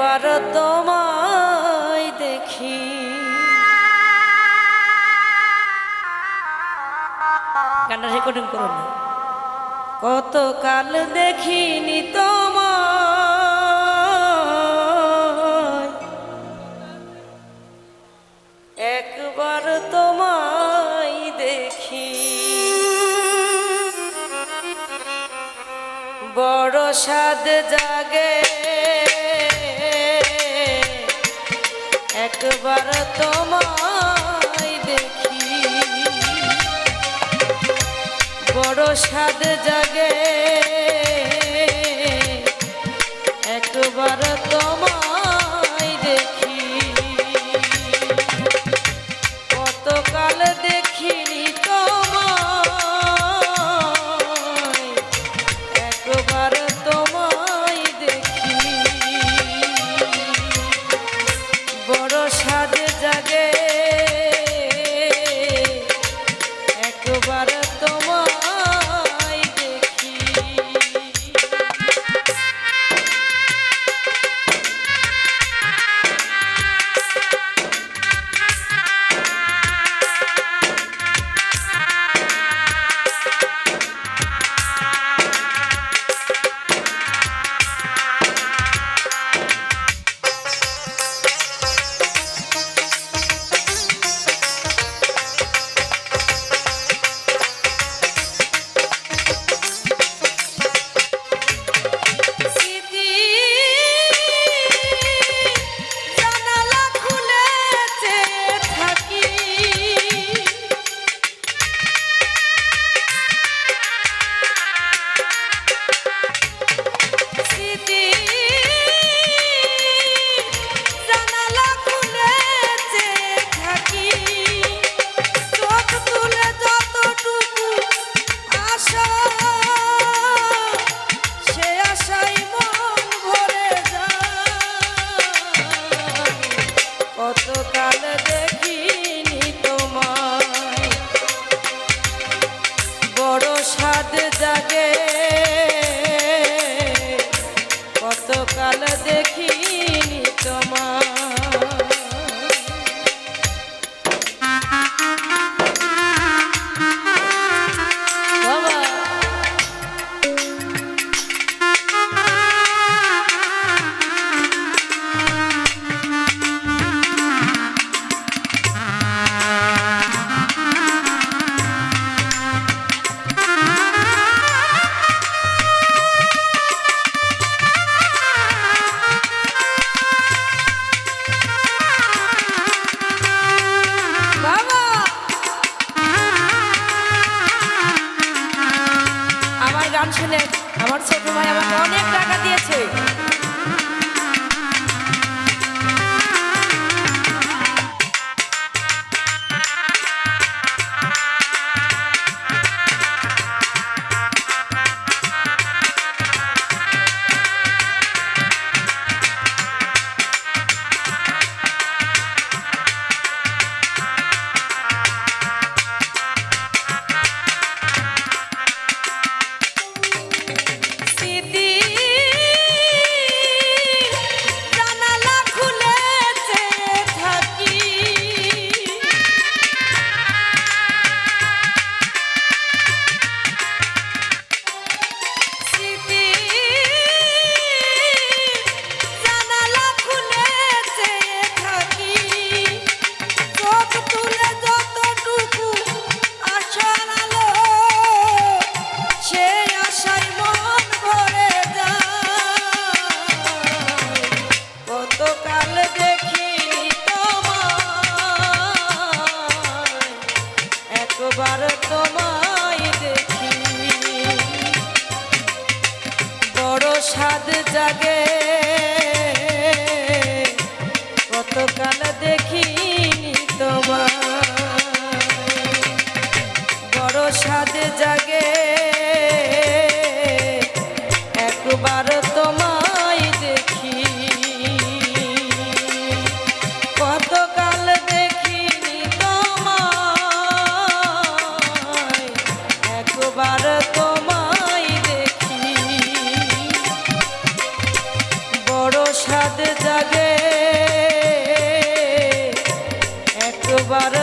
একবার তোমায় দেখি। গানটা রেকর্ডিং করো না। কত কাল দেখিনি তোমায়। একবার তোমায় দেখি। বড় সাদ জাগে একবার তোমায় দেখি। বড় জাগে। একবার তোমায় Dale. আমার ছোট ভাই আমাকে অনেক টাকা দিয়ে জাগে। কতকাল দেখিনি তোমার বড় সাজে জাগে। একবার তোমায় দেখি। কতকাল দেখিনি তোমায়। একবার তো water.